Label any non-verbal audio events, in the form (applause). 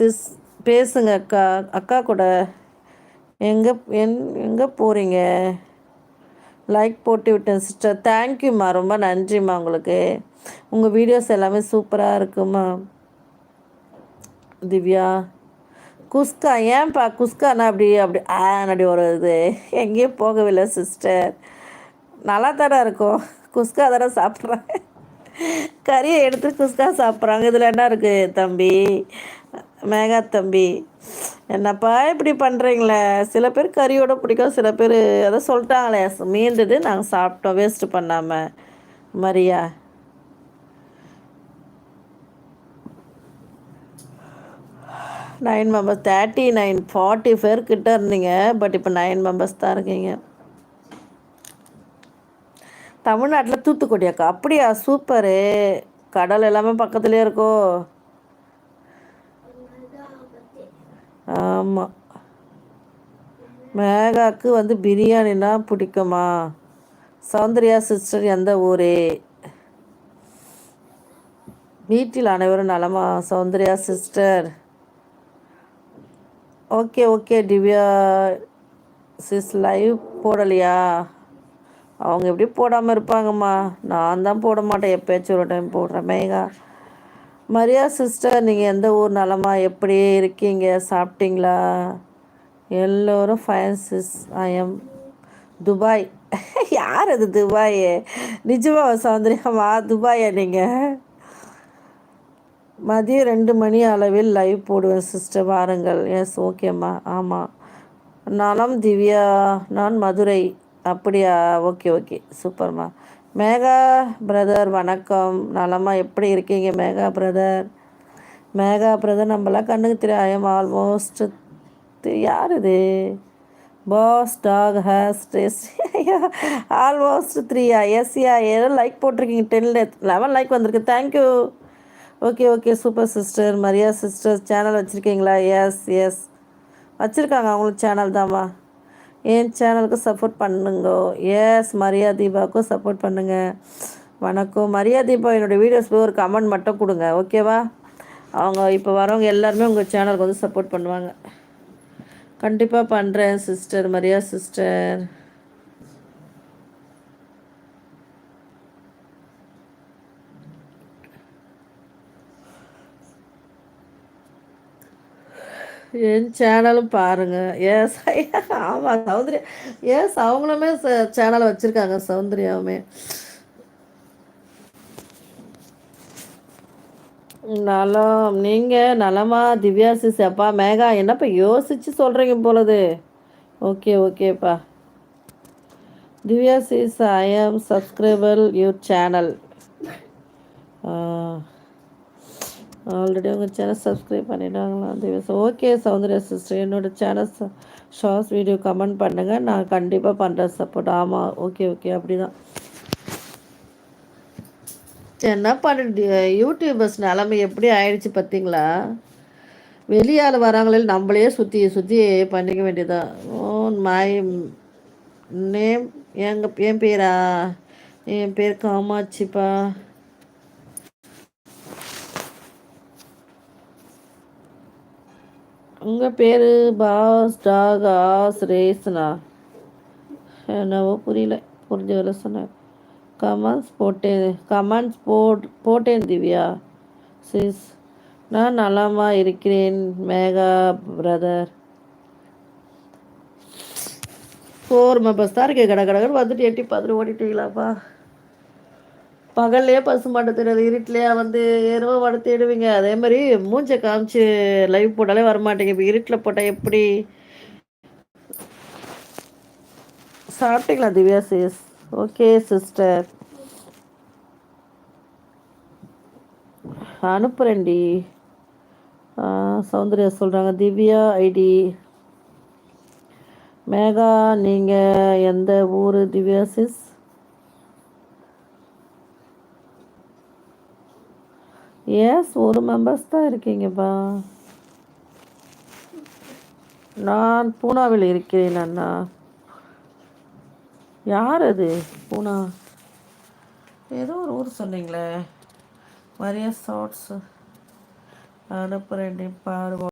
Sis பேசுங்க அக்கா. அக்கா கூட. எங்கே என் எங்கே போகிறீங்க லைக் போட்டு விட்டேன் சிஸ்டர் தேங்க்யூம்மா ரொம்ப நன்றிம்மா உங்களுக்கு. உங்கள் வீடியோஸ் எல்லாமே சூப்பராக இருக்குமா திவ்யா. குஸ்கா ஏன்ப்பா குஸ்கானா அப்படி அப்படி ஆ அப்படி ஒரு இது. எங்கேயும் போகவில்லை சிஸ்டர் நல்லா தானே இருக்கும். குஸ்கா தானே சாப்பிட்றாங்க கறியை எடுத்து குஸ்கா சாப்பிட்றாங்க. இதில் என்ன இருக்குது தம்பி? மேகா தம்பி என்னப்பா இப்படி பண்ணுறீங்களே சில பேர் கறியோட பிடிக்கும் சில பேர் அதை சொல்லிட்டாங்களே. மீண்டது நாங்கள் சாப்பிட்டோம் வேஸ்ட்டு பண்ணாமல் Maria. Nine members thirty nine forty four கிட்ட இருந்தீங்க பட் இப்போ நைன் மெம்பர்ஸ் தான் இருக்கீங்க. தமிழ்நாட்டில் தூத்துக்குடி அக்கா அப்படியா? சூப்பரு. கடல் எல்லாமே பக்கத்துலேயே இருக்கோ? ஆமாம் மேகாவுக்கு வந்து பிரியாணினா பிடிக்குமா? சௌந்தர்யா சிஸ்டர் எந்த ஊர்? வீட்டில் அனைவரும் நலமா? Soundarya sister. Okay okay Divya. Sis live போடலையா? அவங்க எப்படி போடாமல் இருப்பாங்கம்மா. நான் தான் போட மாட்டேன். எப்போயாச்சும் ஒரு டைம் போடுறேன். மேகா. மரியா சிஸ்டர் நீங்கள் எந்த ஊர் நலமா? எப்படி இருக்கீங்க? சாப்பிட்டீங்களா? எல்லோரும் ஃபைன் சிஸ் எம் துபாய். (laughs) யார் அது துபாய்? நிஜமாக சௌந்தரியமா துபாயா நீங்கள் மதியம் ரெண்டு மணி அளவில் லைவ் போடுவேன் சிஸ்டர் வாருங்கள். எஸ் ஓகேம்மா ஆமாம் நலம் திவ்யா. நான் மதுரை. அப்படியா? ஓகே ஓகே சூப்பர்மா மேகா பிரதர் வணக்கம். நலமா எப்படி இருக்கீங்க மேகா பிரதர்? மேகா பிரதர் நம்மளாம் கண்ணுக்கு தெரியும் ஐ எம் ஆல்மோஸ்ட் யார் இது? பாஸ் டாக் ஹேஸ் டேஸ்ட் ஆல்மோஸ்ட் த்ரீயா எஸ்யா ஏதோ லைக் போட்டிருக்கீங்க டென் லெவன் லைக் வந்திருக்கு. Thank you okay okay super sister Maria sister channel வச்சுருக்கீங்களா? எஸ் எஸ் வச்சுருக்காங்க அவங்களுக்கு சேனல் தான்மா என் சேனலுக்கு சப்போர்ட் பண்ணுங்க. எஸ் மரியா தீபாவுக்கும் சப்போர்ட் பண்ணுங்கள் வணக்கம். மரியா தீபா என்னோடய வீடியோஸ் போய் ஒரு கமெண்ட் மட்டும் கொடுங்க. ஓகேவா அவங்க இப்போ வரவங்க எல்லாருமே உங்கள் சேனலுக்கு வந்து சப்போர்ட் பண்ணுவாங்க. கண்டிப்பாக பண்ணுறேன் சிஸ்டர் மரியா சிஸ்டர் என் சேனலும் பாருங்கள் ஏஸ் ஆமாம் சௌந்தர்யா. ஏஸ் அவங்களுமே சேனல் வச்சுருக்காங்க சௌந்தர்யாவுமே. நலம் நீங்கள் நலமா திவ்யா சிஸ் அப்பா மேகா என்னப்பா யோசித்து சொல்கிறீங்க போலது? ஓகே ஓகேப்பா. Divya sis I am subscriber your channel already உங்கள் சேனல் சப்ஸ்கிரைப் பண்ணிவிடுவாங்களா தேவஸ் ஓகே சௌந்தர்யா சிஸ்டர் என்னோடய சேனல் ஷார்ட்ஸ் வீடியோ கமெண்ட் பண்ணுங்கள் நான் கண்டிப்பாக பண்ணுறேன் சப்போர்ட் ஆமாம் ஓகே ஓகே அப்படி தான் என்ன பண்ண யூடியூபர்ஸ் நிலமை எப்படி ஆயிடுச்சு பார்த்தீங்களா வெளியால் வராங்களே நம்மளே சுற்றி சுற்றி பண்ணிக்க வேண்டியதான் ஓ மை நேம் எங்கள் என் பேரா? என் பேர் காமாட்சிப்பா. உங்கள் பேர் பாஸ் டாக் ஆஸ் ரேஸ்னா என்னவோ புரியல. புரிஞ்ச வேலை சொன்னேன் கமெண்ட்ஸ் போட்டேன் கமெண்ட்ஸ் போட் போட்டேன் திவ்யா. சிஸ் நான் நலமாக இருக்கிறேன் மேகா பிரதர் ஃபோர் மெம்பர்ஸ் தான் இருக்கேன் கடை கடகன்னு வந்துட்டு எட்டி பார்த்துட்டு ஓடிட்டீங்களாப்பா பகல்லையே பசு மாட்டை தெரியாது இருட்டிலையா வந்து ஏறோ வட தேடுவீங்க அதே மாதிரி மூஞ்சை காமிச்சு லைவ் போட்டாலே வரமாட்டேங்க இப்போ இருட்டில் போட்டால் எப்படி? சாப்பிட்டீங்களா திவ்யா சிஸ் ஓகே சிஸ்டர் அனுப்புகிறேன்டி சௌந்தர்யா சொல்கிறாங்க திவ்யா ஐடி. மேகா நீங்கள் எந்த ஊர் திவ்யா சிஸ் எஸ் ஒரு மெம்பர்ஸ் தான் இருக்கீங்கப்பா. நான் பூனாவில் இருக்கிறேன் அண்ணா. யார் அது? பூனா. ஏதோ ஒரு ஊர் சொன்னீங்களே. நிறைய ஷார்ட்ஸ். அனுப்புகிறேன் பாருவோம்